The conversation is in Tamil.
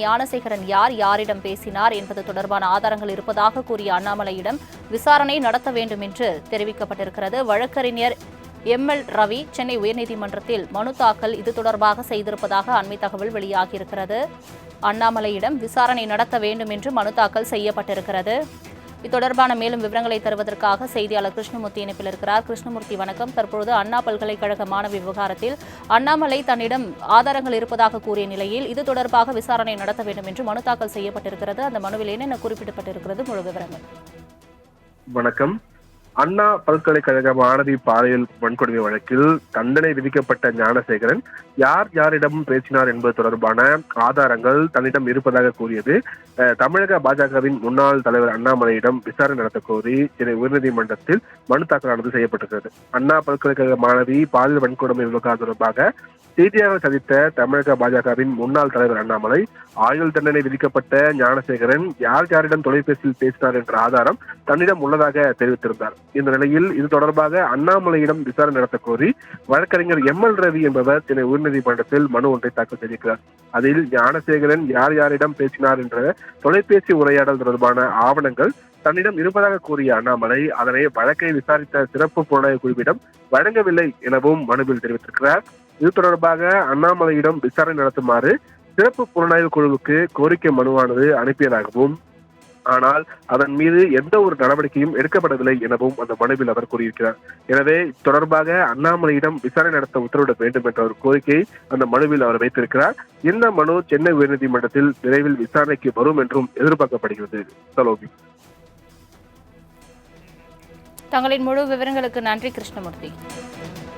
ஞானசேகரன் யார் யாரிடம் பேசினார் என்பது தொடர்பான ஆதாரங்கள் இருப்பதாக கூறிய அண்ணாமலையிடம் விசாரணை நடத்த வேண்டும் என்று தெரிவிக்கப்பட்டிருக்கிறது. வழக்கறிஞர் எம். எல். ரவி சென்னை உயர்நீதிமன்றத்தில் மனு தாக்கல் இது தொடர்பாக செய்திருப்பதாக அண்மை தகவல் வெளியாகியிருக்கிறது. அண்ணாமலையிடம் விசாரணை நடத்த வேண்டும் என்று மனு தாக்கல் செய்யப்பட்டிருக்கிறது. இது தொடர்பான மேலும் விவரங்களை தருவதற்காக செய்தியாளர் கிருஷ்ணமூர்த்தி இணைப்பில் இருக்கிறார். கிருஷ்ணமூர்த்தி வணக்கம். தற்பொழுது அண்ணா பல்கலைக்கழக மாணவி விவகாரத்தில் அண்ணாமலை தன்னிடம் ஆதாரங்கள் இருப்பதாக கூறிய நிலையில் இது தொடர்பாக விசாரணை நடத்த வேண்டும் என்று மனு தாக்கல் செய்யப்பட்டிருக்கிறது. அந்த மனுவில் என்னென்ன குறிப்பிடப்பட்டிருக்கிறது? முழு விவரங்கள். வணக்கம். அண்ணா பல்கலைக்கழக மாணவி பாலியல் வன்கொடுமை வழக்கில் தண்டனை விதிக்கப்பட்ட ஞானசேகரன் யார் யாரிடம் பேசினார் என்பது தொடர்பான ஆதாரங்கள் தன்னிடம் இருப்பதாக கூறியது. அஹ், தமிழக பாஜகவின் முன்னாள் தலைவர் அண்ணாமலையிடம் விசாரணை நடத்த கோரி சென்னை உயர்நீதிமன்றத்தில் மனு தாக்கலானது செய்யப்பட்டிருக்கிறது. அண்ணா பல்கலைக்கழக மாணவி பாலியல் வன்கொடுமை விவகாரம் தொடர்பாக செய்தியாளர் சந்தித்த தமிழக பாஜகவின் முன்னாள் தலைவர் அண்ணாமலை ஆயுள் தண்டனை விதிக்கப்பட்ட ஞானசேகரன் யார் யாரிடம் தொலைபேசியில் பேசினார் என்ற ஆதாரம் தன்னிடம் உள்ளதாக தெரிவித்திருந்தார். இந்த நிலையில் இது தொடர்பாக அண்ணாமலையிடம் விசாரணை நடத்த கோரி வழக்கறிஞர் எம் எல் ரவி என்பவர் சென்னை உயர்நீதிமன்றத்தில் மனு ஒன்றை தாக்கல் செய்திருக்கிறார். அதில் ஞானசேகரன் யார் யாரிடம் பேசினார் என்ற தொலைபேசி உரையாடல் தொடர்பான ஆவணங்கள் தன்னிடம் இருப்பதாக கூறிய அண்ணாமலை அதனை வழக்கை விசாரித்த சிறப்பு புலனாய்வு குழுவிடம் வழங்கவில்லை எனவும் மனுவில் தெரிவித்திருக்கிறார். இது தொடர்பாக அண்ணாமலையிடம் விசாரணை நடத்துமாறு சிறப்பு புலனாய்வு குழுவுக்கு கோரிக்கை மனுவானது அனுப்பியதாகவும் ஆனால் அதன் மீது எந்த ஒரு நடவடிக்கையும் எடுக்கப்படவில்லை எனவும் அந்த மனுவில் அவர் கூறியிருக்கிறார். எனவே தொடர்பாக அண்ணாமலையிடம் விசாரணை நடத்த உத்தரவிட வேண்டும் என்ற ஒரு கோரிக்கையை அந்த மனுவில் அவர் வைத்திருக்கிறார். இந்த மனு சென்னை உயர்நீதிமன்றத்தில் விரைவில் விசாரணைக்கு வரும் என்றும் எதிர்பார்க்கப்படுகிறது. சலோபி. தங்களின் முழு விவரங்களுக்கு நன்றி கிருஷ்ணமூர்த்தி.